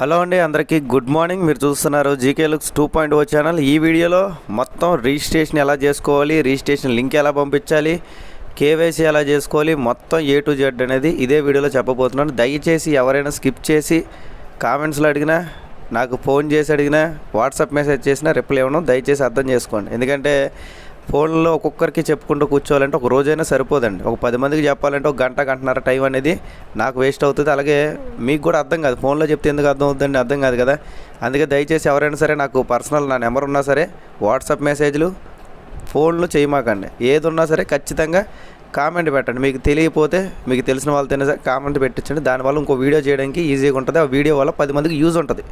Hello అండి అందరికీ good morning. మీరు చూస్తున్నారు GK looks two point O channel. ఈ వీడియోలో మొత్తం రిజిస్ట్రేషన్ ఎలా చేసుకోవాలి రిజిస్ట్రేషన్ లింక్ ఎలా పంపించాలి కేవైసీ ఎలా చేసుకోవాలి మొత్తం ఏ టు జెడ్ అనేది ఇదే వీడియోలో చెప్పబోతున్నాను. దయచేసి ఎవరైనా స్కిప్ చేసి కామెంట్స్లో అడిగినా నాకు ఫోన్ చేసి అడిగినా వాట్సాప్ మెసేజ్ చేసినా రిప్లై ఇవ్వను. దయచేసి అర్థం చేసుకోండి. ఎందుకంటే ఫోన్లో ఒక్కొక్కరికి చెప్పుకుంటూ కూర్చోవాలంటే ఒక రోజైనా సరిపోదండి. ఒక పది మందికి చెప్పాలంటే ఒక గంట గంటన్నర టైం అనేది నాకు వేస్ట్ అవుతుంది. అలాగే మీకు కూడా అర్థం కాదు. ఫోన్లో చెప్తే ఎందుకు అర్థం అవుతుందండి? అర్థం కాదు కదా. అందుకే దయచేసి ఎవరైనా సరే నాకు పర్సనల్ నా నెంబర్ ఉన్నా సరే వాట్సాప్ మెసేజ్లు ఫోన్లు చేయమాకండి. ఏది ఉన్నా సరే ఖచ్చితంగా కామెంట్ పెట్టండి. మీకు తెలియకపోతే మీకు తెలిసిన వాళ్ళతోనే సరే కామెంట్ పెట్టించండి. దానివల్ల ఇంకో వీడియో చేయడానికి ఈజీగా ఉంటుంది. ఆ వీడియో వల్ల పది మందికి యూజ్ ఉంటుంది.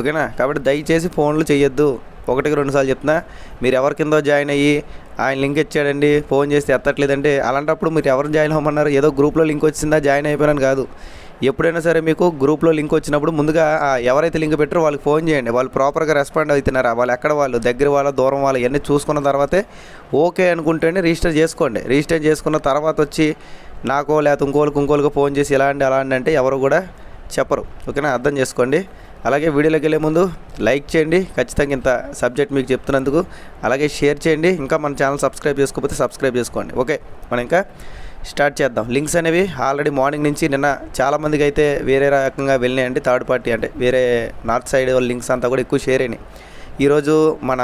ఓకేనా? కాబట్టి దయచేసి ఫోన్లు చేయొద్దు ఒకటికి రెండు సార్లు చెప్తున్నా. మీరు ఎవరి కిందో జాయిన్ అయ్యి ఆయన లింక్ ఇచ్చాడండి ఫోన్ చేస్తే ఎత్తట్లేదంటే అలాంటప్పుడు మీరు ఎవరు జాయిన్ అవ్వమన్నారు? ఏదో గ్రూప్లో లింక్ వచ్చిందా? జాయిన్ అయిపోయాను కాదు. ఎప్పుడైనా సరే మీకు గ్రూప్లో లింక్ వచ్చినప్పుడు ముందుగా ఎవరైతే లింక్ పెట్టారో వాళ్ళకి ఫోన్ చేయండి. వాళ్ళు ప్రాపర్గా రెస్పాండ్ అవుతున్నారా? వాళ్ళు ఎక్కడ వాళ్ళు? దగ్గర వాళ్ళ దూరం వాళ్ళు ఇవన్నీ చూసుకున్న తర్వాతే ఓకే అనుకుంటేనే రిజిస్టర్ చేసుకోండి. రిజిస్టర్ చేసుకున్న తర్వాత వచ్చి నాకో లేకపోతే ఇంకోళ్ళకి ఇంకోళ్ళకి ఫోన్ చేసి ఇలా అండి అలా అండి అంటే ఎవరు కూడా చెప్పరు. ఓకేనా? అర్థం చేసుకోండి. అలాగే వీడియోలోకి వెళ్ళే ముందు లైక్ చేయండి. ఖచ్చితంగా ఇంత సబ్జెక్ట్ మీకు చెప్తున్నందుకు. అలాగే షేర్ చేయండి. ఇంకా మన ఛానల్ సబ్స్క్రైబ్ చేసుకోకపోతే సబ్స్క్రైబ్ చేసుకోండి. ఓకే మనం ఇంకా స్టార్ట్ చేద్దాం. లింక్స్ అనేవి ఆల్రెడీ మార్నింగ్ నుంచి నిన్న చాలామందికి అయితే వేరే రకంగా వెళ్ళినాయండి. థర్డ్ పార్టీ అంటే వేరే నార్త్ సైడ్ వాళ్ళ లింక్స్ అంతా కూడా ఎక్కువ షేర్ అయినాయి. ఈరోజు మన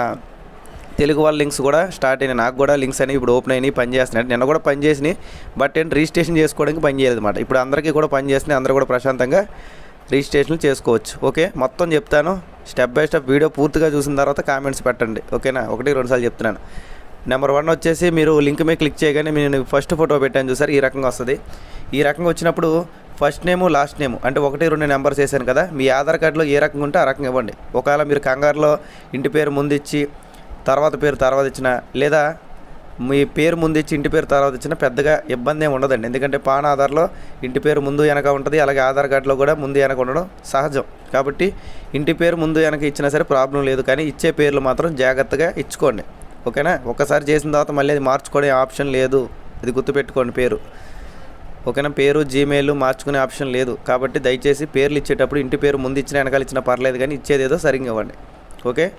తెలుగు వాళ్ళ లింక్స్ కూడా స్టార్ట్ అయినాయి. నాకు కూడా లింక్స్ అనేవి ఇప్పుడు ఓపెన్ అయినాయి పని చేస్తున్నాయి. నిన్న కూడా పని చేసినాయి. బట్ ఏంటి రిజిస్ట్రేషన్ చేసుకోవడానికి పని చేయలేదు అనమాట ఇప్పుడు అందరికీ కూడా పని చేస్తున్నాయి. అందరూ కూడా ప్రశాంతంగా రిజిస్ట్రేషన్ చేసుకోవచ్చు. ఓకే? మొత్తం చెప్తాను. స్టెప్ బై స్టెప్ వీడియో పూర్తిగా చూసిన తర్వాత కామెంట్స్ పెట్టండి. ఓకేనా? ఒకటి రెండు సార్లు చెప్తున్నాను. నెంబర్ వన్ వచ్చేసి మీరు లింక్ మీద క్లిక్ చేయగానే నేను ఫస్ట్ ఫోటో పెట్టాను చూసారు. ఈ రకంగా వస్తుంది. ఈ రకంగా వచ్చినప్పుడు ఫస్ట్ నేము లాస్ట్ నేమ్ అంటే ఒకటి రెండు నెంబర్స్ వేసాను కదా? మీ ఆధార్ కార్డులో ఏ రకంగా ఉంటే ఆ రకంగా ఇవ్వండి. ఒకవేళ మీరు కంగారులో ఇంటి పేరు ముందు ఇచ్చి తర్వాత పేరు తర్వాత ఇచ్చిన లేదా మీ పేరు ముందు ఇచ్చి ఇంటి పేరు తర్వాత ఇచ్చిన పెద్దగా ఇబ్బంది ఏమి ఉండదండి. ఎందుకంటే పాన్ ఆధార్లో ఇంటి పేరు ముందు వెనక ఉంటుంది అలాగే ఆధార్ కార్డులో కూడా ముందు వెనక ఉండడం సహజం. కాబట్టి ఇంటి పేరు ముందు వెనక ఇచ్చినా సరే ప్రాబ్లం లేదు. కానీ ఇచ్చే పేర్లు మాత్రం జాగ్రత్తగా ఇచ్చుకోండి. ఓకేనా? ఒకసారి చేసిన తర్వాత మళ్ళీ అది మార్చుకోవడం ఆప్షన్ లేదు. అది గుర్తుపెట్టుకోండి పేరు. ఓకేనా? పేరు జీమెయిల్ మార్చుకునే ఆప్షన్ లేదు. కాబట్టి దయచేసి పేర్లు ఇచ్చేటప్పుడు ఇంటి పేరు ముందు ఇచ్చిన వెనకాల ఇచ్చినా పర్లేదు కానీ ఇచ్చేదేదో సరిగ్గా ఇవ్వండి. ఓకే?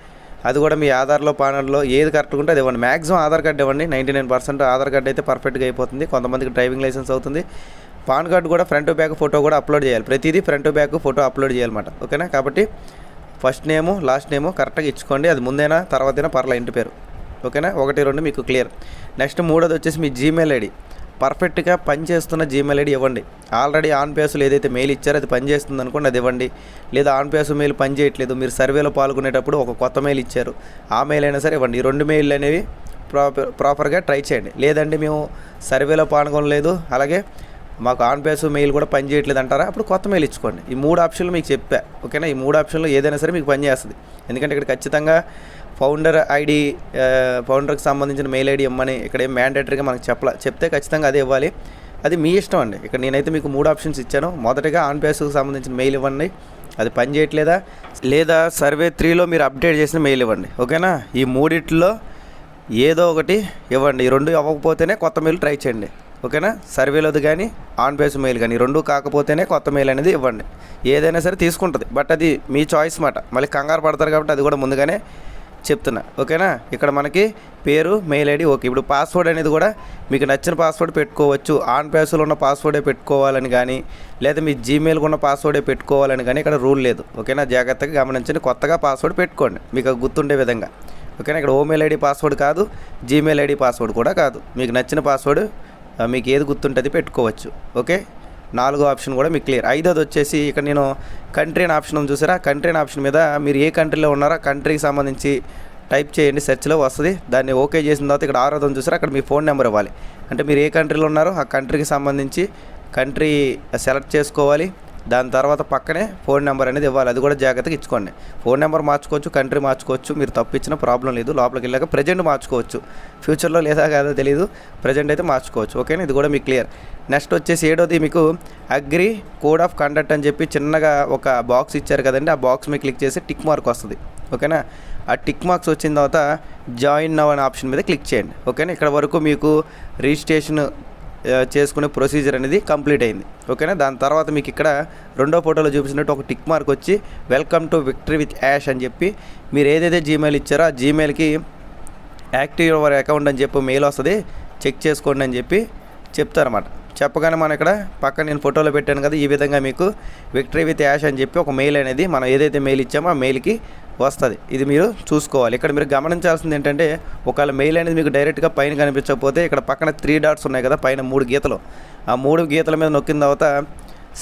అది కూడా మీ ఆధార్లో పానర్లో ఏది కరెక్ట్గా ఉంటే అది ఇవ్వండి. మ్యాక్సిమం ఆధార్ కార్డు ఇవ్వండి. Ninety nine percent Aadhaar card అయితే పర్ఫెక్ట్గా అయిపోతుంది. కొంతమందికి డ్రైవింగ్ లైసెన్స్ అవుతుంది. పాన్ కార్డు కూడా ఫ్రంట్ బ్యాక్ ఫోటో కూడా అప్లోడ్ చేయాలి. ప్రతిదీ ఫ్రంట్ బ్యాక్ ఫోటో అప్లోడ్ చేయాలన్నమాట. ఓకేనా? కాబట్టి ఫస్ట్ నేము లాస్ట్ నేము కరెక్ట్గా ఇచ్చుకోండి. అది ముందైనా తర్వాతైనా పర్లే ఇంటి పేరు. ఓకేనా? ఒకటి రెండు మీకు క్లియర్ నెక్స్ట్ మూడోది వచ్చేసి మీ జీమెయిల్ ఐడి. పర్ఫెక్ట్గా పనిచేస్తున్న జీమెయిల్ ఐడి ఇవ్వండి. ఆల్రెడీ ఆన్ పేసులు ఏదైతే మెయిల్ ఇచ్చారో అది పనిచేస్తుంది అనుకోండి అది ఇవ్వండి. లేదా ఆన్ పేసు మెయిల్ పనిచేయట్లేదు మీరు సర్వేలో పాల్గొనేటప్పుడు ఒక కొత్త మెయిల్ ఇచ్చారు ఆ మెయిల్ అయినా సరే ఇవ్వండి. ఈ రెండు మెయిల్ అనేవి ప్రాపర్ ప్రాపర్గా ట్రై చేయండి. లేదండి మేము సర్వేలో పాల్గొనలేదు అలాగే మాకు ఆన్ పేస్ మెయిల్ కూడా పని చేయట్లేదు అంటారా? అప్పుడు కొత్త మెయిల్ ఇచ్చుకోండి. ఈ మూడు ఆప్షన్లు మీకు చెప్పా ఓకేనా? ఈ మూడు ఆప్షన్లు ఏదైనా సరే మీకు పనిచేస్తుంది ఎందుకంటే ఇక్కడ ఖచ్చితంగా ఫౌండర్ ఐడి ఫౌండర్కి సంబంధించిన మెయిల్ ఐడి ఇవ్వమని ఇక్కడ ఏం మ్యాండేటరీగా మనకు చెప్పాల చెప్తే ఖచ్చితంగా అదే ఇవ్వాలి. అది మీ ఇష్టం అండి. ఇక్కడ నేనైతే మీకు మూడు ఆప్షన్స్ ఇచ్చాను. మొదటగా ఆన్ పేస్కి సంబంధించిన మెయిల్ ఇవ్వండి. అది పని చేయట్లేదా? లేదా సర్వే త్రీలో మీరు అప్డేట్ చేసిన మెయిల్ ఇవ్వండి. ఓకేనా? ఈ మూడిట్లో ఏదో ఒకటి ఇవ్వండి. ఈ రెండు ఇవ్వకపోతేనే కొత్త మెయిల్ ట్రై చేయండి. ఓకేనా? సర్వేలోది కానీ ఆన్ బేస్ మెయిల్ కానీ రెండు కాకపోతేనే కొత్త మెయిల్ అనేది ఇవ్వండి. ఏదైనా సరే తీసుకుంటుంది. బట్ అది మీ చాయిస్ మాట. మళ్ళీ కంగారు పడతారు కాబట్టి అది కూడా ముందుగానే చెప్తున్నా ఓకేనా? ఇక్కడ మనకి పేరు మెయిల్ ఐడి ఓకే. ఇప్పుడు పాస్వర్డ్ అనేది కూడా మీకు నచ్చిన పాస్వర్డ్ పెట్టుకోవచ్చు. ఆన్ పేస్లో ఉన్న పాస్వర్డే పెట్టుకోవాలని కానీ లేదా మీ జీమెయిల్ ఉన్న పాస్వర్డే పెట్టుకోవాలని కానీ ఇక్కడ రూల్ లేదు. ఓకేనా? జాగ్రత్తగా గమనించండి. కొత్తగా పాస్వర్డ్ పెట్టుకోండి. మీకు గుర్తుండే విధంగా. ఓకేనా? ఇక్కడ ఓమెయిల్ ఐడి పాస్వర్డ్ కాదు జీమెయిల్ ఐడి పాస్వర్డ్ కూడా కాదు. మీకు నచ్చిన పాస్వర్డ్ మీకు ఏది గుర్తుంటుంది పెట్టుకోవచ్చు. ఓకే? నాలుగో ఆప్షన్ కూడా మీకు క్లియర్. ఐదోది వచ్చేసి ఇక్కడ నేను కంట్రీ అని ఆప్షన్ ఉంది చూసారా? కంట్రీ అని ఆప్షన్ మీద మీరు ఏ కంట్రీలో ఉన్నారో ఆ కంట్రీకి సంబంధించి టైప్ చేయండి సెర్చ్లో వస్తుంది. దాన్ని ఓకే చేసిన తర్వాత ఇక్కడ ఆరోది ఉంది చూసారా? అక్కడ మీ ఫోన్ నెంబర్ ఇవ్వాలి. అంటే మీరు ఏ కంట్రీలో ఉన్నారో ఆ కంట్రీకి సంబంధించి కంట్రీ సెలెక్ట్ చేసుకోవాలి. దాని తర్వాత పక్కనే ఫోన్ నెంబర్ అనేది ఇవ్వాలి. అది కూడా జాగ్రత్తగా ఇచ్చుకోండి. ఫోన్ నెంబర్ మార్చుకోవచ్చు కంట్రీ మార్చుకోవచ్చు. మీరు తప్పించిన ప్రాబ్లం లేదు. లోపలికి వెళ్ళాక ప్రజెంట్ మార్చుకోవచ్చు. ఫ్యూచర్లో లేదా కాదో తెలియదు ప్రజెంట్ అయితే మార్చుకోవచ్చు. ఓకేనా? ఇది కూడా మీకు క్లియర్. నెక్స్ట్ వచ్చేసి ఏడోది మీకు అగ్రి కోడ్ ఆఫ్ కండక్ట్ అని చెప్పి చిన్నగా ఒక బాక్స్ ఇచ్చారు కదండి. ఆ బాక్స్ మీద క్లిక్ చేసి టిక్ మార్క్ వస్తుంది. ఓకేనా? ఆ టిక్ మార్క్స్ వచ్చిన తర్వాత జాయిన్ నవ్ అనే ఆప్షన్ మీద క్లిక్ చేయండి. ఓకేనా? ఇక్కడ వరకు మీకు రిజిస్ట్రేషన్ చేసుకునే ప్రొసీజర్ అనేది కంప్లీట్ అయింది. ఓకేనా దాని తర్వాత మీకు ఇక్కడ రెండో ఫోటోలో చూపించినట్టు ఒక టిక్ మార్క్ వచ్చి welcome to Victory with Ash అని చెప్పి మీరు ఏదైతే జీమెయిల్ ఇచ్చారో ఆ జీమెయిల్కి యాక్టివ్ యువర్ అకౌంట్ అని చెప్పి మెయిల్ వస్తుంది చెక్ చేసుకోండి అని చెప్పి చెప్తారన్నమాట. చెప్పగానే మనం ఇక్కడ పక్కన నేను ఫోటోలో పెట్టాను కదా ఈ విధంగా మీకు విక్టరీ విత్ యాష్ అని చెప్పి ఒక మెయిల్ అనేది మనం ఏదైతే మెయిల్ ఇచ్చామో ఆ మెయిల్కి వస్తుంది. ఇది మీరు చూసుకోవాలి. ఇక్కడ మీరు గమనించాల్సింది ఏంటంటే ఒకవేళ మెయిల్ అనేది మీకు డైరెక్ట్గా పైన కనిపించకపోతే ఇక్కడ పక్కన త్రీ డాట్స్ ఉన్నాయి కదా పైన మూడు గీతలు. ఆ మూడు గీతల మీద నొక్కిన తర్వాత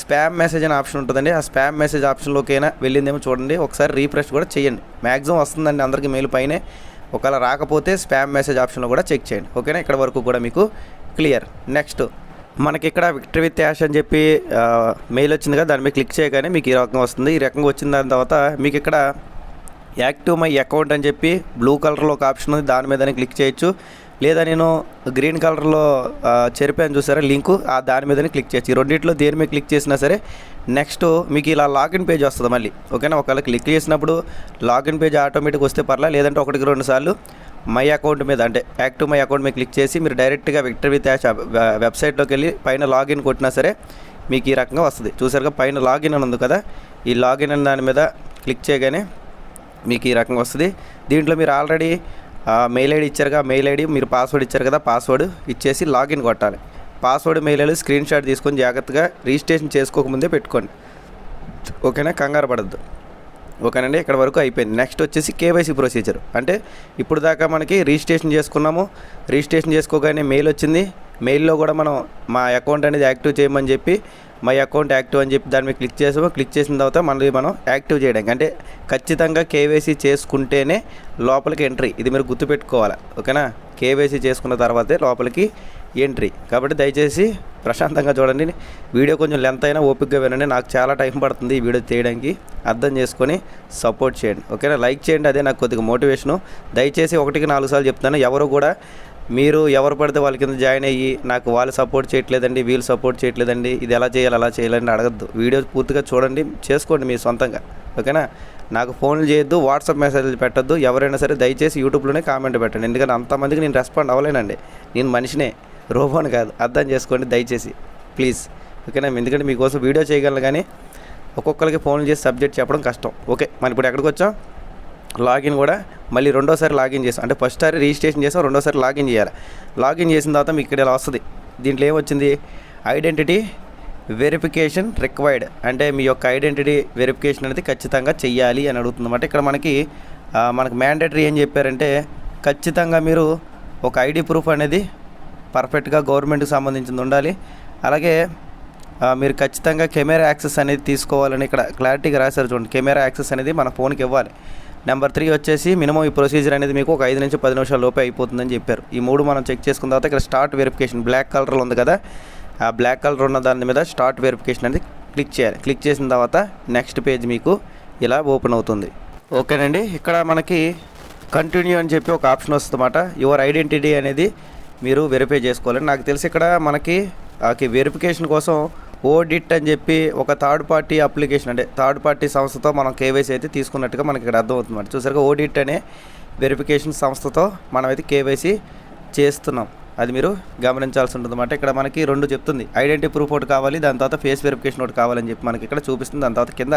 స్పామ్ మెసేజ్ అనే ఆప్షన్ ఉంటుందండి. ఆ స్పామ్ మెసేజ్ ఆప్షన్లోకైనా వెళ్ళిందేమో చూడండి. ఒకసారి రీఫ్రెష్ కూడా చేయండి. మ్యాక్సిమం వస్తుందండి అందరికీ మెయిల్ పైనే. ఒకవేళ రాకపోతే స్పామ్ మెసేజ్ ఆప్షన్లో కూడా చెక్ చేయండి. ఓకేనా? ఇక్కడ వరకు కూడా మీకు క్లియర్ నెక్స్ట్ మనకి ఇక్కడ విక్టరీ విత్ యాష్ అని చెప్పి మెయిల్ వచ్చింది కదా దాని మీద క్లిక్ చేయగానే మీకు ఈ రకంగా వస్తుంది. ఈ రకంగా వచ్చిన దాని తర్వాత మీకు ఇక్కడ యాక్టివ్ మై అకౌంట్ అని చెప్పి బ్లూ కలర్లో ఒక ఆప్షన్ ఉంది. దాని మీద క్లిక్ చేయొచ్చు. లేదా నేను గ్రీన్ కలర్లో చెరిపాను చూసారా? లింకు. ఆ దాని మీదనే క్లిక్ చేయొచ్చు. ఈ రెండింటిలో దేని మీద క్లిక్ చేసినా సరే నెక్స్ట్ మీకు ఇలా లాగిన్ పేజ్ వస్తుంది మళ్ళీ. ఓకేనా? ఒకవేళ క్లిక్ చేసినప్పుడు లాగిన్ పేజ్ ఆటోమేటిక్ వస్తే పర్లా లేదంటే ఒకటికి రెండు సార్లు మై అకౌంట్ మీద అంటే యాక్టివ్ మై అకౌంట్ మీద క్లిక్ చేసి మీరు డైరెక్ట్గా విక్టర్ విత్ యాష్ వెబ్సైట్లోకి వెళ్ళి పైన లాగిన్ కొట్టినా సరే మీకు ఈ రకంగా వస్తుంది. చూసారుగా పైన లాగిన్ అని ఉంది కదా? ఈ లాగిన్ అని దాని మీద క్లిక్ చేయగానే మీకు ఈ రకంగా వస్తుంది. దీంట్లో మీరు ఆల్రెడీ మెయిల్ ఐడి ఇచ్చారుగా మెయిల్ ఐడి మీరు పాస్వర్డ్ ఇచ్చారు కదా పాస్వర్డ్ ఇచ్చేసి లాగిన్ కొట్టాలి. Password mail ID screenshot తీసుకొని జాగ్రత్తగా రిజిస్ట్రేషన్ చేసుకోకముందే పెట్టుకోండి. ఓకేనా? కంగారు పడద్దు. ఓకేనండి? ఇక్కడ వరకు అయిపోయింది. నెక్స్ట్ వచ్చేసి కేవైసీ ప్రొసీజర్. అంటే ఇప్పుడు దాకా మనకి రిజిస్ట్రేషన్ చేసుకున్నాము. రిజిస్ట్రేషన్ చేసుకోగానే మెయిల్ వచ్చింది. మెయిల్లో కూడా మనం మా అకౌంట్ అనేది యాక్టివ్ చేయమని చెప్పి మై అకౌంట్ యాక్టివ్ అని చెప్పి దాని మీద క్లిక్ చేసాము క్లిక్ చేసిన తర్వాత మళ్ళీ మనం యాక్టివ్ చేయడానికి అంటే ఖచ్చితంగా కేవైసీ చేసుకుంటేనే లోపలికి ఎంట్రీ. ఇది మీరు గుర్తుపెట్టుకోవాలి ఓకేనా? కేవైసీ చేసుకున్న తర్వాతే లోపలికి ఎంట్రీ. కాబట్టి దయచేసి ప్రశాంతంగా చూడండి. వీడియో కొంచెం లెంత్ అయినా ఓపికగా వినండి. నాకు చాలా టైం పడుతుంది ఈ వీడియో చేయడానికి. అర్థం చేసుకొని సపోర్ట్ చేయండి ఓకేనా? లైక్ చేయండి అదే నాకు కొద్దిగా మోటివేషను. దయచేసి ఒకటికి నాలుగు సార్లు చెప్తాను ఎవరు కూడా మీరు ఎవరు పడితే వాళ్ళ కింద జాయిన్ అయ్యి నాకు వాళ్ళు సపోర్ట్ చేయట్లేదండి వీళ్ళు సపోర్ట్ చేయట్లేదండి ఇది ఎలా చేయాలి అలా చేయాలని అడగద్దు. వీడియో పూర్తిగా చూడండి చేసుకోండి మీ సొంతంగా. ఓకేనా? నాకు ఫోన్లు చేయొద్దు వాట్సాప్ మెసేజ్లు పెట్టద్దు ఎవరైనా సరే దయచేసి యూట్యూబ్లోనే కామెంట్ పెట్టండి. ఎందుకంటే అంతమందికి నేను రెస్పాండ్ అవ్వలేనండి. నేను మనిషినే రోబోని కాదు. అర్థం చేసుకోండి దయచేసి ప్లీజ్. ఓకేనా? ఎందుకంటే మీకోసం వీడియో చేయగలను కానీ ఒక్కొక్కరికి ఫోన్లు చేసి సబ్జెక్ట్ చెప్పడం కష్టం. ఓకే మరి ఇప్పుడు ఎక్కడికి వచ్చాం? లాగిన్ కూడా మళ్ళీ రెండోసారి లాగిన్ చేసాం. అంటే ఫస్ట్ సారి రిజిస్ట్రేషన్ చేసాం రెండోసారి లాగిన్ చేయాలి. లాగిన్ చేసిన తర్వాత మీకు ఇక్కడ ఇలా వస్తుంది. దీంట్లో ఏమొచ్చింది? Identity verification required. అంటే మీ యొక్క ఐడెంటిటీ వెరిఫికేషన్ అనేది ఖచ్చితంగా చెయ్యాలి అని అడుగుతుందన్నమాట. ఇక్కడ మనకి మనకు మ్యాండేటరీ ఏం చెప్పారంటే ఖచ్చితంగా మీరు ఒక ఐడి ప్రూఫ్ అనేది పర్ఫెక్ట్గా గవర్నమెంట్కి సంబంధించింది ఉండాలి. అలాగే మీరు ఖచ్చితంగా కెమెరా యాక్సెస్ అనేది తీసుకోవాలని ఇక్కడ క్లారిటీగా రాశారు చూడండి. కెమెరా యాక్సెస్ అనేది మన ఫోన్కి ఇవ్వాలి. నెంబర్ త్రీ వచ్చేసి మినిమం ఈ ప్రొసీజర్ అనేది మీకు ఒక ఐదు నుంచి పది నిమిషాల లోపే అయిపోతుందని చెప్పారు. ఈ మూడు మనం చెక్ చేసుకున్న తర్వాత ఇక్కడ స్టార్ట్ వెరిఫికేషన్ బ్లాక్ కలర్లో ఉంది కదా. ఆ బ్లాక్ కలర్ ఉన్న దాని మీద స్టార్ట్ వెరిఫికేషన్ అనేది క్లిక్ చేయాలి. క్లిక్ చేసిన తర్వాత నెక్స్ట్ పేజ్ మీకు ఇలా ఓపెన్ అవుతుంది. ఓకేనండి. ఇక్కడ మనకి కంటిన్యూ అని చెప్పి ఒక ఆప్షన్ వస్తుందన్నమాట యువర్ ఐడెంటిటీ అనేది మీరు వెరిఫై చేసుకోవాలి. నాకు తెలిసి ఇక్కడ మనకి వెరిఫికేషన్ కోసం ఓడిట్ అని చెప్పి ఒక థర్డ్ పార్టీ అప్లికేషన్ అంటే థర్డ్ పార్టీ సంస్థతో మనం కేవైసీ అయితే తీసుకున్నట్టుగా మనకి ఇక్కడ అర్థమవుతుంది చూసారుగా ఓడిట్ అనే వెరిఫికేషన్ సంస్థతో మనమైతే కేవైసీ చేస్తున్నాం. అది మీరు గమనించాల్సి ఉంటుంది అన్నమాట. ఇక్కడ మనకి రెండు చెప్తుంది. ఐడెంటిటీ ప్రూఫ్ ఒకటి కావాలి దాని తర్వాత ఫేస్ వెరిఫికేషన్ ఒకటి కావాలని చెప్పి మనకి ఇక్కడ చూపిస్తుంది. దాని తర్వాత కింద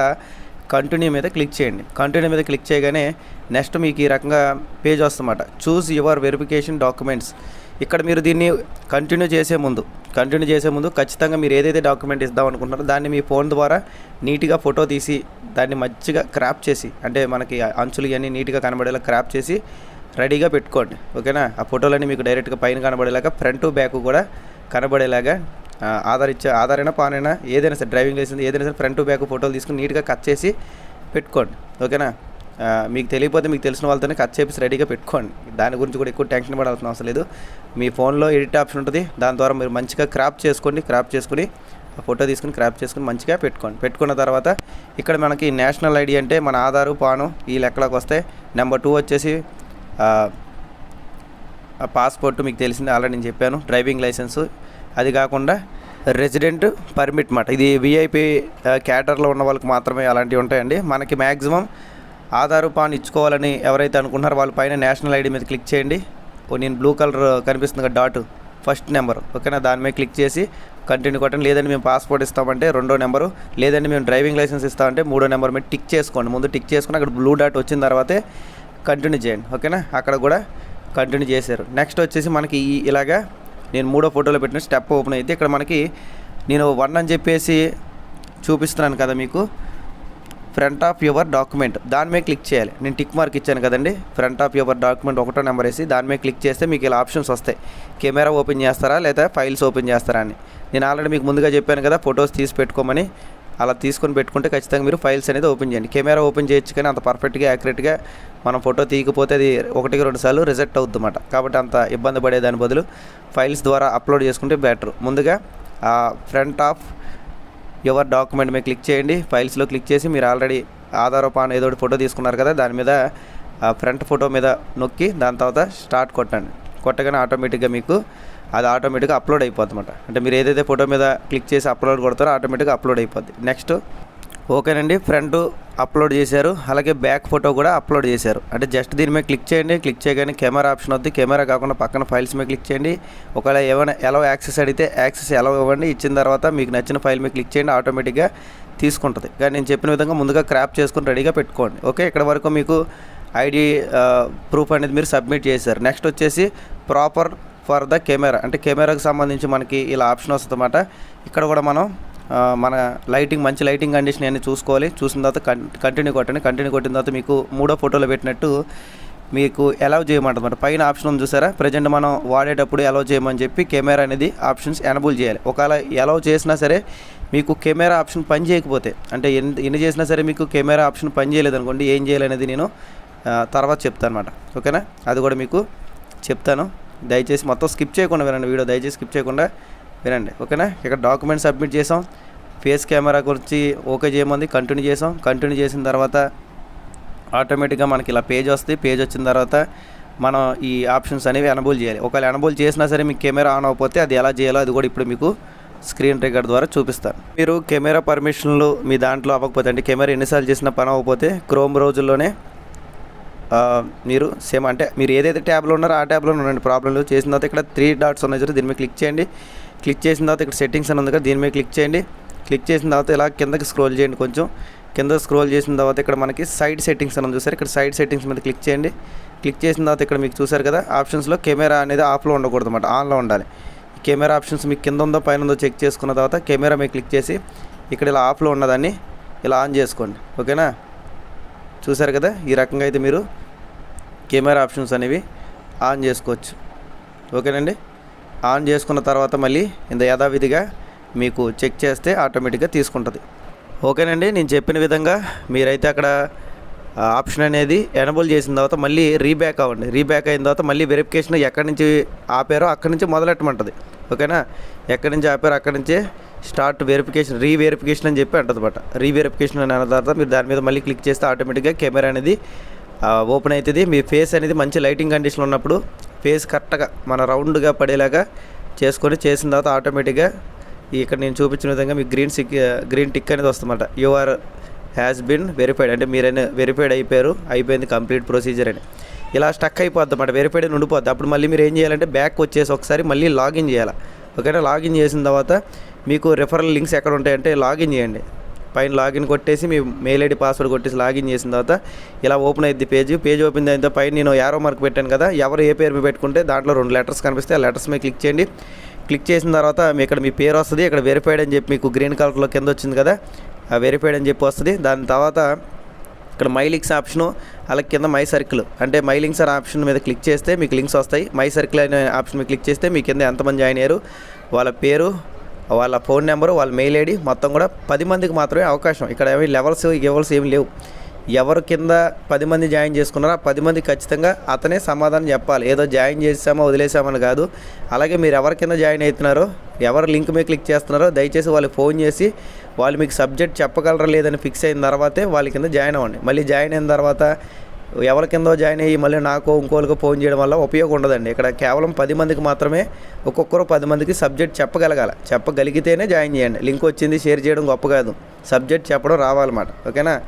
కంటిన్యూ మీద క్లిక్ చేయండి. కంటిన్యూ మీద క్లిక్ చేయగానే నెక్స్ట్ మీకు ఈ రకంగా పేజ్ వస్తుందన్నమాట చూస్ యువర్ వెరిఫికేషన్ డాక్యుమెంట్స్ ఇక్కడ మీరు దీన్ని కంటిన్యూ చేసే ముందు కంటిన్యూ చేసే ముందు ఖచ్చితంగా మీరు ఏదైతే డాక్యుమెంట్ ఇద్దాం అనుకుంటున్నారో దాన్ని మీ ఫోన్ ద్వారా నీట్గా ఫోటో తీసి దాన్ని మంచిగా క్రాప్ చేసి అంటే మనకి అంచులు ఇవన్నీ నీట్గా కనబడేలా క్రాప్ చేసి రెడీగా పెట్టుకోండి. ఓకేనా? ఆ ఫోటోలన్నీ మీకు డైరెక్ట్గా పైన కనబడేలాగా ఫ్రంట్ బ్యాక్ కూడా కనబడేలాగా ఆధార్ ఇచ్చే ఆధార్ అయినా పాన్ అయినా ఏదైనా సరే డ్రైవింగ్ లైసెన్స్ ఏదైనా సరే ఫ్రంట్ బ్యాక్ ఫోటోలు తీసుకుని నీట్గా కట్ చేసి పెట్టుకోండి. ఓకేనా? మీకు తెలియకపోతే మీకు తెలిసిన వాళ్ళతోనే కట్ చేసి రెడీగా పెట్టుకోండి. దాని గురించి కూడా ఎక్కువ టెన్షన్ పడాల్సిన అవసరం లేదు. మీ ఫోన్లో ఎడిట్ ఆప్షన్ ఉంటుంది. దాని ద్వారా మీరు మంచిగా క్రాప్ చేసుకోండి క్రాప్ చేసుకుని ఫోటో తీసుకుని క్రాప్ చేసుకుని మంచిగా పెట్టుకోండి. పెట్టుకున్న తర్వాత ఇక్కడ మనకి నేషనల్ ఐడి అంటే మన ఆధారు పాను ఈ లెక్కలోకి వస్తే నెంబర్ టూ వచ్చేసి పాస్పోర్ట్ మీకు తెలిసింది ఆల్రెడీ నేను చెప్పాను. Driving licence. అది కాకుండా రెసిడెంట్ పర్మిట్ మాట. ఇది విఐపి క్యాటర్లో ఉన్న వాళ్ళకి మాత్రమే అలాంటివి ఉంటాయండి. మనకి మ్యాక్సిమం ఆధారు పాన్ ఇచ్చుకోవాలని ఎవరైతే అనుకుంటున్నారో వాళ్ళ పైన నేషనల్ ఐడి మీద క్లిక్ చేయండి. ఓ నేను బ్లూ కలర్ కనిపిస్తుంది కదా డాట్ ఫస్ట్ నెంబర్. ఓకేనా? దాని మీద క్లిక్ చేసి కంటిన్యూ కొట్టండి. లేదంటే మేము పాస్పోర్ట్ ఇస్తామంటే రెండో నెంబరు. లేదంటే మేము డ్రైవింగ్ లైసెన్స్ ఇస్తామంటే మూడో నెంబర్ మీద టిక్ చేసుకోండి. ముందు టిక్ చేసుకుని అక్కడ బ్లూ డాట్ వచ్చిన తర్వాతే కంటిన్యూ చేయండి. ఓకేనా? అక్కడ కూడా కంటిన్యూ చేశారు. నెక్స్ట్ వచ్చేసి మనకి ఈ ఇలాగా నేను మూడో ఫోటోలో పెట్టిన స్టెప్ ఓపెన్ అయితే ఇక్కడ మనకి నేను వన్ అని చెప్పేసి చూపిస్తున్నాను కదా మీకు. Front of your document. దాని మీద క్లిక్ చేయాలి. నేను టిక్ మార్క్ ఇచ్చాను కదండి. ఫ్రంట్ ఆఫ్ యువర్ డాక్యుమెంట్ ఒకటో నెంబర్ వేసి దాని మీద క్లిక్ చేస్తే మీకు ఇలా ఆప్షన్స్ వస్తాయి. కెమెరా ఓపెన్ చేస్తారా? లేదా ఫైల్స్ ఓపెన్ చేస్తారా అని. నేను ఆల్రెడీ మీకు ముందుగా చెప్పాను కదా ఫొటోస్ తీసి పెట్టుకోమని. అలా తీసుకొని పెట్టుకుంటే ఖచ్చితంగా మీరు ఫైల్స్ అనేది ఓపెన్ చేయండి. కెమెరా ఓపెన్ చేయొచ్చు కానీ అంత పర్ఫెక్ట్గా యాక్యురేట్గా మనం ఫోటో తీయకపోతే అది ఒకటికి రెండు సార్లు రిజెక్ట్ అవుతుందన్నమాట కాబట్టి అంత ఇబ్బంది పడేదాని బదులు ఫైల్స్ ద్వారా అప్లోడ్ చేసుకుంటే బెటర్. ముందుగా ఫ్రంట్ ఆఫ్ యువర్ డాక్యుమెంట్ మీద క్లిక్ చేయండి. ఫైల్స్లో క్లిక్ చేసి మీరు ఆల్రెడీ ఆధార్ పాన్ ఏదో ఒకటి ఫోటో తీసుకున్నారు కదా దాని మీద ఆ ఫ్రంట్ ఫోటో మీద నొక్కి దాని తర్వాత స్టార్ట్ కొట్టండి. కొట్టగానే ఆటోమేటిక్గా మీకు అది ఆటోమేటిక్గా అప్లోడ్ అయిపోద్ది అనమాట అంటే మీరు ఏదైతే ఫోటో మీద క్లిక్ చేసి అప్లోడ్ కొడతారో ఆటోమేటిక్గా అప్లోడ్ అయిపోద్ది. నెక్స్ట్ ఓకేనండి ఫ్రంట్ అప్లోడ్ చేశారు. అలాగే బ్యాక్ ఫోటో కూడా అప్లోడ్ చేశారు. అంటే జస్ట్ దీని మీద క్లిక్ చేయండి క్లిక్ చేయగానే కెమెరా ఆప్షన్ వద్దు. కెమెరా కాకుండా పక్కన ఫైల్స్ మీద క్లిక్ చేయండి. ఒకవేళ ఏమైనా ఎలా యాక్సెస్ అడిగితే యాక్సెస్ ఎలా ఇవ్వండి. ఇచ్చిన తర్వాత మీకు నచ్చిన ఫైల్ మీద క్లిక్ చేయండి ఆటోమేటిక్గా తీసుకుంటుంది. కానీ నేను చెప్పిన విధంగా ముందుగా క్రాప్ చేసుకుని రెడీగా పెట్టుకోండి. ఓకే ఇక్కడ వరకు మీకు ఐడి ప్రూఫ్ అనేది మీరు సబ్మిట్ చేశారు. నెక్స్ట్ వచ్చేసి ప్రాపర్ ఫర్ ద కెమెరా. అంటే కెమెరాకి సంబంధించి మనకి ఇలా ఆప్షన్ వస్తుందన్నమాట. ఇక్కడ కూడా మనం మన లైటింగ్ మంచి లైటింగ్ కండిషన్ అన్ని చూసుకోవాలి. చూసిన తర్వాత కంటిన్యూ కొట్టండి. కంటిన్యూ కొట్టిన తర్వాత మీకు మూడో ఫోటోలో పెట్టినట్టు మీకు అలౌ చేయమంటుంది పైన ఆప్షన్ ఉంది చూసారా? ప్రజెంట్ మనం వాడేటప్పుడు అలౌ చేయమని చెప్పి కెమెరా అనేది ఆప్షన్స్ ఎనబుల్ చేయాలి. ఒకవేళ అలౌ చేసినా సరే మీకు కెమెరా ఆప్షన్ పని చేయకపోతే అంటే ఎన్ని ఎన్ని చేసినా సరే మీకు కెమెరా ఆప్షన్ పని చేయలేదు అనుకోండి ఏం చేయాలనేది నేను తర్వాత చెప్తాను అనమాట ఓకేనా? అది కూడా మీకు చెప్తాను. దయచేసి మొత్తం స్కిప్ చేయకుండా వినండి. వీడియో దయచేసి స్కిప్ చేయకుండా వినండి ఓకేనా? ఇక్కడ డాక్యుమెంట్ సబ్మిట్ చేసాం. ఫేస్ కెమెరా గురించి ఓకే చేయమంది కంటిన్యూ చేసాం. కంటిన్యూ చేసిన తర్వాత ఆటోమేటిక్గా మనకి ఇలా పేజ్ వస్తుంది. పేజ్ వచ్చిన తర్వాత మనం ఈ ఆప్షన్స్ అనేవి ఎనబుల్ చేయాలి. ఒకవేళ ఎనబుల్ చేసినా సరే మీకు కెమెరా ఆన్ అవ్వకపోతే అది ఎలా చేయాలో అది కూడా ఇప్పుడు మీకు స్క్రీన్ రికార్డ్ ద్వారా చూపిస్తాను. మీరు కెమెరా పర్మిషన్లు మీ దాంట్లో అవ్వకపోతే అంటే కెమెరా ఎన్నిసార్లు చేసినా పని అవ్వకపోతే క్రోమ్ రోజుల్లోనే మీరు సేమ్ అంటే మీరు ఏదైతే ట్యాబ్లో ఉన్నారో ఆ ట్యాబ్లో ఉండండి. ప్రాబ్లం లేదు. చేసిన తర్వాత ఇక్కడ త్రీ డాట్స్ ఉన్నాయి చూడండి, దీని మీద క్లిక్ చేయండి. క్లిక్ చేసిన తర్వాత ఇక్కడ సెట్టింగ్స్ అని ఉంది కదా దీని మీద క్లిక్ చేయండి. క్లిక్ చేసిన తర్వాత ఇలా కిందకి స్క్రోల్ చేయండి కొంచెం. కింద స్క్రోల్ చేసిన తర్వాత ఇక్కడ మనకి సైడ్ సెట్టింగ్స్ అని చూసారు? ఇక్కడ సైడ్ సెట్టింగ్స్ మీద క్లిక్ చేయండి. క్లిక్ చేసిన తర్వాత ఇక్కడ మీకు చూసారు కదా ఆప్షన్స్లో కెమెరా అనేది ఆఫ్లో ఉండకూడదు అనమాట ఆన్లో ఉండాలి. కెమెరా ఆప్షన్స్ మీకు కింద ఉందో పైన ఉందో చెక్ చేసుకున్న తర్వాత కెమెరా మీద క్లిక్ చేసి ఇక్కడ ఇలా ఆఫ్లో ఉన్నదాన్ని ఇలా ఆన్ చేసుకోండి ఓకేనా? చూసారు కదా ఈ రకంగా అయితే మీరు కెమెరా ఆప్షన్స్ అనేవి ఆన్ చేసుకోవచ్చు ఓకేనండి? ఆన్ చేసుకున్న తర్వాత మళ్ళీ ఇంత యథావిధిగా మీకు చెక్ చేస్తే ఆటోమేటిక్గా తీసుకుంటుంది. ఓకేనండి నేను చెప్పిన విధంగా మీరైతే అక్కడ ఆప్షన్ అనేది ఎనబుల్ చేసిన తర్వాత మళ్ళీ రీబ్యాక్ అవ్వండి. రీబ్యాక్ అయిన తర్వాత మళ్ళీ వెరిఫికేషన్ ఎక్కడి నుంచి ఆపారో అక్కడి నుంచి మొదలెట్టమంటుంది. ఓకేనా? ఎక్కడి నుంచి ఆపారో అక్కడి నుంచే స్టార్ట్ వెరిఫికేషన్ రీ వెరిఫికేషన్ అని చెప్పి అంటుంది అనమాట రీ వెరిఫికేషన్ అని అన్న తర్వాత మీరు దాని మీద మళ్ళీ క్లిక్ చేస్తే ఆటోమేటిక్గా కెమెరా అనేది ఓపెన్ అవుతుంది. మీ ఫేస్ అనేది మంచి లైటింగ్ కండిషన్ ఉన్నప్పుడు ఫేస్ కరెక్ట్గా మన రౌండ్గా పడేలాగా చేసుకొని చేసిన తర్వాత ఆటోమేటిక్గా ఇక్కడ నేను చూపించిన విధంగా మీకు గ్రీన్ సిక్ గ్రీన్ టిక్ అనేది వస్తుందన్నమాట. యూఆర్ హ్యాస్ బిన్ వెరిఫైడ్ అంటే మీరైనా వెరిఫైడ్ అయిపోయారు అయిపోయింది కంప్లీట్ ప్రొసీజర్ అని. ఇలా స్టక్ అయిపోద్ది అన్నమాట. వెరిఫైడ్ అని ఉండిపోద్ది. అప్పుడు మళ్ళీ మీరు ఏం చేయాలంటే బ్యాక్ వచ్చేసి ఒకసారి మళ్ళీ లాగిన్ చేయాలి. ఓకేనా? లాగిన్ చేసిన తర్వాత మీకు రిఫరల్ లింక్స్ ఎక్కడ ఉంటాయంటే లాగిన్ చేయండి. పైన లాగిన్ కొట్టేసి మీ మెయిల్ ఐడి పాస్వర్డ్ కొట్టేసి లాగిన్ చేసిన తర్వాత ఇలా ఓపెన్ అయ్యింది పేజ్. పేజ్ ఓపెన్ అయిన తర్వాత పైన నేను యారో మార్క్ పెట్టాను కదా ఎవరు ఏ పేరు మీద పెట్టుకుంటే దాంట్లో రెండు లెటర్స్ కనిపిస్తే ఆ లెటర్స్ మీద క్లిక్ చేయండి. క్లిక్ చేసిన తర్వాత మీ ఇక్కడ మీ పేరు వస్తుంది ఇక్కడ వెరిఫైడ్ అని చెప్పి మీకు గ్రీన్ కలర్లో కింద వచ్చింది కదా ఆ వెరిఫైడ్ అని చెప్పి వస్తుంది. దాని తర్వాత ఇక్కడ మై లింక్స్ ఆప్షను అలాగే కింద మై సర్కిల్ అంటే మై లింక్స్ అనే ఆప్షన్ మీద క్లిక్ చేస్తే మీకు లింక్స్ వస్తాయి. మై సర్కిల్ అనే ఆప్షన్ మీద క్లిక్ చేస్తే మీ కింద ఎంతమంది జాయిన్ అయ్యారు వాళ్ళ పేరు వాళ్ళ ఫోన్ నెంబరు వాళ్ళ మెయిల్ ఐడి మొత్తం కూడా పది మందికి మాత్రమే అవకాశం. ఇక్కడ ఏమి లెవెల్స్ లెవెల్స్ ఏమి లేవు. ఎవరు కింద పది మంది జాయిన్ చేసుకున్నారో ఆ పది మంది ఖచ్చితంగా అతనే సమాధానం చెప్పాలి. ఏదో జాయిన్ చేసామో వదిలేసామని కాదు. అలాగే మీరు ఎవరి కింద జాయిన్ అవుతున్నారో ఎవరు లింక్ మీద క్లిక్ చేస్తున్నారో దయచేసి వాళ్ళకి ఫోన్ చేసి వాళ్ళు మీకు సబ్జెక్ట్ చెప్పగలరా లేదని ఫిక్స్ అయిన తర్వాతే వాళ్ళ కింద జాయిన్ అవ్వండి. మళ్ళీ జాయిన్ అయిన తర్వాత ఎవరి కిందో జాయిన్ అయ్యి మళ్ళీ నాకు ఇంకోళ్ళకి ఫోన్ చేయడం వల్ల ఉపయోగం ఉండదండి. ఇక్కడ కేవలం పది మందికి మాత్రమే ఒక్కొక్కరు పది మందికి సబ్జెక్ట్ చెప్పగలగాలి. చెప్పగలిగితేనే జాయిన్ చేయండి. లింక్ వచ్చింది షేర్ చేయడం గొప్ప కాదు. సబ్జెక్ట్ చెప్పడం రావాలన్నమాట. ఓకేనా?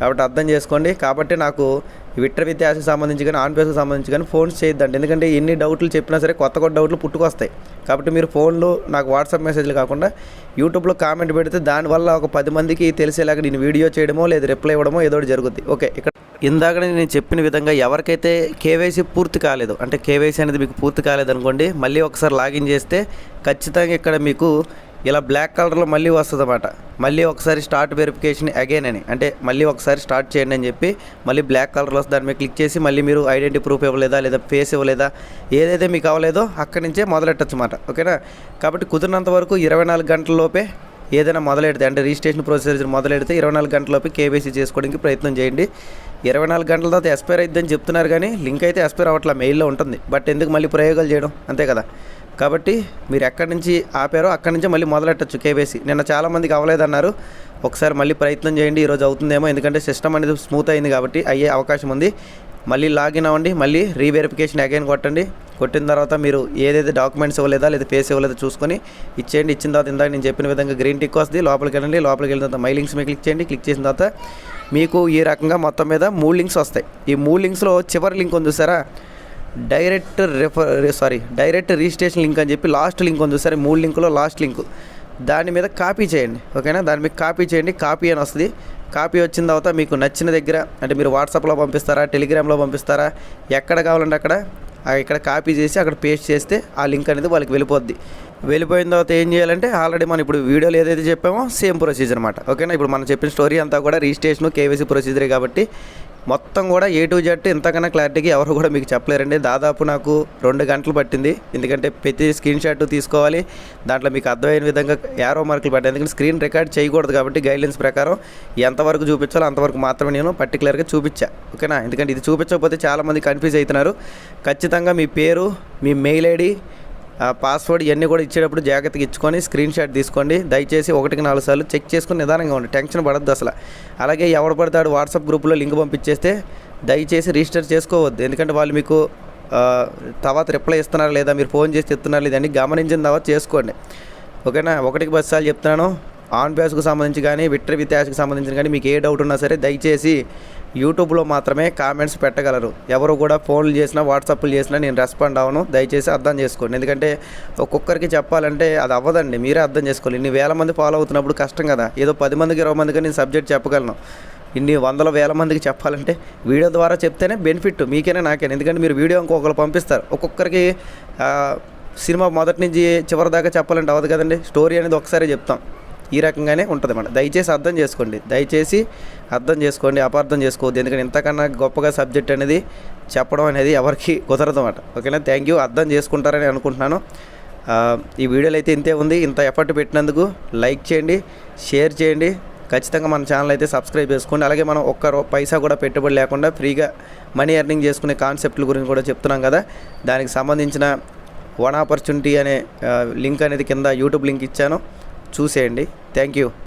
కాబట్టి అర్థం చేసుకోండి. కాబట్టి నాకు విట్ర విద్యాసకి సంబంధించి కానీ ఆన్పేస్కి సంబంధించి కానీ ఫోన్స్ చేయొద్దండి. ఎందుకంటే ఎన్ని డౌట్లు చెప్పినా సరే కొత్త కొత్త డౌట్లు పుట్టుకొస్తాయి. కాబట్టి మీరు ఫోన్లో నాకు వాట్సాప్ మెసేజ్లు కాకుండా యూట్యూబ్లో కామెంట్ పెడితే దానివల్ల ఒక పది మందికి తెలిసేలాగా నేను వీడియో చేయడమో లేదా రిప్లై ఇవ్వడమో ఏదో ఒకటి జరుగుద్ది. ఓకే ఇక్కడ ఇందాక నేను చెప్పిన విధంగా ఎవరికైతే కేవైసీ పూర్తి కాలేదు అంటే కేవైసీ అనేది మీకు పూర్తి కాలేదు అనుకోండి మళ్ళీ ఒకసారి లాగిన్ చేస్తే ఖచ్చితంగా ఇక్కడ మీకు ఇలా బ్లాక్ కలర్లో మళ్ళీ వస్తుంది అన్నమాట మళ్ళీ ఒకసారి స్టార్ట్ వెరిఫికేషన్ అగైన్ అని. అంటే మళ్ళీ ఒకసారి స్టార్ట్ చేయండి అని చెప్పి మళ్ళీ బ్లాక్ కలర్లో వస్తుంది దాని మీద క్లిక్ చేసి మళ్ళీ మీరు ఐడెంటిటీ ప్రూఫ్ ఇవ్వలేదా లేదా ఫేస్ ఇవ్వలేదా ఏదైతే మీకు అవ్వలేదో అక్కడి నుంచే మొదలెట్టచ్చు అన్నమాట ఓకేనా? కాబట్టి కుదిరినంత వరకు ఇరవై నాలుగు గంటల లోపే ఏదైనా మొదలెడితే అంటే రిజిస్ట్రేషన్ ప్రొసీజర్ మొదలెడితే ఇరవై నాలుగు గంటలలోపు కేవైసీ చేసుకోవడానికి ప్రయత్నం చేయండి. ఇరవై నాలుగు గంటల తర్వాత ఎక్స్పైర్ అయిద్దని చెప్తున్నారు కానీ లింక్ అయితే ఎక్స్పైర్ అవ్వట్లా మెయిల్లో ఉంటుంది. బట్ ఎందుకు మళ్ళీ ప్రయోగాలు చేయడం? అంతే కదా. కాబట్టి మీరు ఎక్కడి నుంచి ఆపారో అక్కడి నుంచి మళ్ళీ మొదలెట్టచ్చు కేవైసీ. నిన్న చాలామందికి అవ్వలేదన్నారు. ఒకసారి మళ్ళీ ప్రయత్నం చేయండి ఈరోజు అవుతుందేమో. ఎందుకంటే సిస్టమ్ అనేది స్మూత్ అయింది కాబట్టి అయ్యే అవకాశం ఉంది. మళ్ళీ లాగిన్ అవ్వండి మళ్ళీ రీవెరిఫికేషన్ అగైన్ కొట్టండి. కొట్టిన తర్వాత మీరు ఏదైతే డాక్యుమెంట్స్ ఇవ్వలేదా లేదా ఫేస్ ఇవ్వలేదో చూసుకొని ఇచ్చేయండి. ఇచ్చిన తర్వాత ఇందాక నేను చెప్పిన విధంగా గ్రీన్ టిక్ వస్తుంది లోపలికి వెళ్ళండి. లోపలికి వెళ్ళిన తర్వాత మై లింక్స్ మీద క్లిక్ చేయండి. క్లిక్ చేసిన తర్వాత మీకు ఈ రకంగా మొత్తం మీద మూడు లింక్స్ వస్తాయి. ఈ మూడు లింక్స్లో చివరి లింక్ ఉంది చూసారా? Direct refer sorry direct registration link అని చెప్పి లాస్ట్ లింక్ ఉంది సరే మూడు లింకులో లాస్ట్ లింక్. దాని మీద కాపీ చేయండి ఓకేనా? దాని మీద కాపీ చేయండి కాపీ అని వస్తుంది. కాపీ వచ్చిన తర్వాత మీకు నచ్చిన దగ్గర అంటే మీరు వాట్సాప్లో పంపిస్తారా టెలిగ్రామ్లో పంపిస్తారా ఎక్కడ కావాలంటే అక్కడ ఇక్కడ కాపీ చేసి అక్కడ పేస్ట్ చేస్తే ఆ లింక్ అనేది వాళ్ళకి వెళ్ళిపోద్ది. వెళ్ళిపోయిన తర్వాత ఏం చేయాలంటే ఆల్రెడీ మనం ఇప్పుడు వీడియోలో ఏదైతే చెప్పామో సేమ్ ప్రొసీజర్ అనమాట ఓకేనా? ఇప్పుడు మనం చెప్పిన స్టోరీ అంతా కూడా రిజిస్ట్రేషన్ కేవైసీ ప్రొసీజరే కాబట్టి మొత్తం కూడా ఏ టు జెడ్ ఇంతకన్నా క్లారిటీగా ఎవరు కూడా మీకు చెప్పలేరండి. దాదాపు నాకు రెండు గంటలు పట్టింది. ఎందుకంటే ప్రతి స్క్రీన్ షాట్ తీసుకోవాలి. దాంట్లో మీకు అర్థమైన విధంగా యారో మార్కులు పట్టాయి ఎందుకంటే స్క్రీన్ రికార్డ్ చేయకూడదు కాబట్టి గైడ్లైన్స్ ప్రకారం ఎంతవరకు చూపించాలో అంతవరకు మాత్రమే నేను పర్టికులర్గా చూపించా. ఓకేనా? ఎందుకంటే ఇది చూపించకపోతే చాలామంది కన్ఫ్యూజ్ అవుతున్నారు. ఖచ్చితంగా మీ పేరు మీ మెయిల్ ఐడి పాస్వర్డ్ ఇవన్నీ కూడా ఇచ్చేటప్పుడు జాగ్రత్తగా ఇచ్చుకొని స్క్రీన్ షాట్ తీసుకోండి. దయచేసి ఒకటికి నాలుగు సార్లు చెక్ చేసుకుని నిదానంగా ఉండి టెన్షన్ పడద్దు అసలు. అలాగే ఎవడు పడతాడు వాట్సాప్ గ్రూప్లో లింక్ పంపించేస్తే దయచేసి రిజిస్టర్ చేసుకోవద్దు. ఎందుకంటే వాళ్ళు మీకు తర్వాత రిప్లై ఇస్తున్నారు లేదా మీరు ఫోన్ చేసి చెప్తున్నారు లేదని గమనించిన తర్వాత చేసుకోండి. ఓకేనా ఒకటికి పది సార్లు చెప్తున్నాను. ఆన్ బ్యాస్కు సంబంధించి కానీ విక్టరీ విత్యాస్కి సంబంధించిన కానీ మీకు ఏ డౌట్ ఉన్నా సరే దయచేసి యూట్యూబ్లో మాత్రమే కామెంట్స్ పెట్టగలరు. ఎవరు కూడా ఫోన్లు చేసినా వాట్సాప్లు చేసినా నేను రెస్పాండ్ అవను దయచేసి అర్థం చేసుకోండి. ఎందుకంటే ఒక్కొక్కరికి చెప్పాలంటే అది అవ్వదండి. మీరే అర్థం చేసుకోవాలి. ఇన్ని వేల మంది ఫాలో అవుతున్నప్పుడు కష్టం కదా. ఏదో పది మందికి ఇరవై మందికి నేను సబ్జెక్ట్ చెప్పగలను. ఇన్ని వందల వేల మందికి చెప్పాలంటే వీడియో ద్వారా చెప్తేనే బెనిఫిట్. మీకైనా నాకైనా. ఎందుకంటే మీరు వీడియో ఇంకొకరు పంపిస్తారు. ఒక్కొక్కరికి సినిమా మొదటి నుంచి చివరి దాకా చెప్పాలంటే అవ్వదు కదండి. స్టోరీ అనేది ఒకసారి చెప్తాం. ఈ రకంగానే ఉంటుంది అన్నమాట దయచేసి అర్థం చేసుకోండి. దయచేసి అర్థం చేసుకోండి అపార్థం చేసుకోవద్దు. ఎందుకంటే ఇంతకన్నా గొప్పగా సబ్జెక్ట్ అనేది చెప్పడం అనేది ఎవరికి కుదరదు అన్నమాట ఓకేనా? Thank you. అర్థం చేసుకుంటారని అనుకుంటున్నాను. ఈ వీడియోలో అయితే ఇంతే ఉంది. ఇంత ఎఫర్ట్ పెట్టినందుకు లైక్ చేయండి షేర్ చేయండి. ఖచ్చితంగా మన ఛానల్ అయితే సబ్స్క్రైబ్ చేసుకోండి. అలాగే మనం ఒక్క పైసా కూడా పెట్టుబడి లేకుండా ఫ్రీగా మనీ ఎర్నింగ్ చేసుకునే కాన్సెప్ట్ల గురించి కూడా చెప్తున్నాం కదా. దానికి సంబంధించిన వన్ ఆపర్చునిటీ అనే లింక్ అనేది కింద యూట్యూబ్ లింక్ ఇచ్చాను. చూసేయండి. Thank you.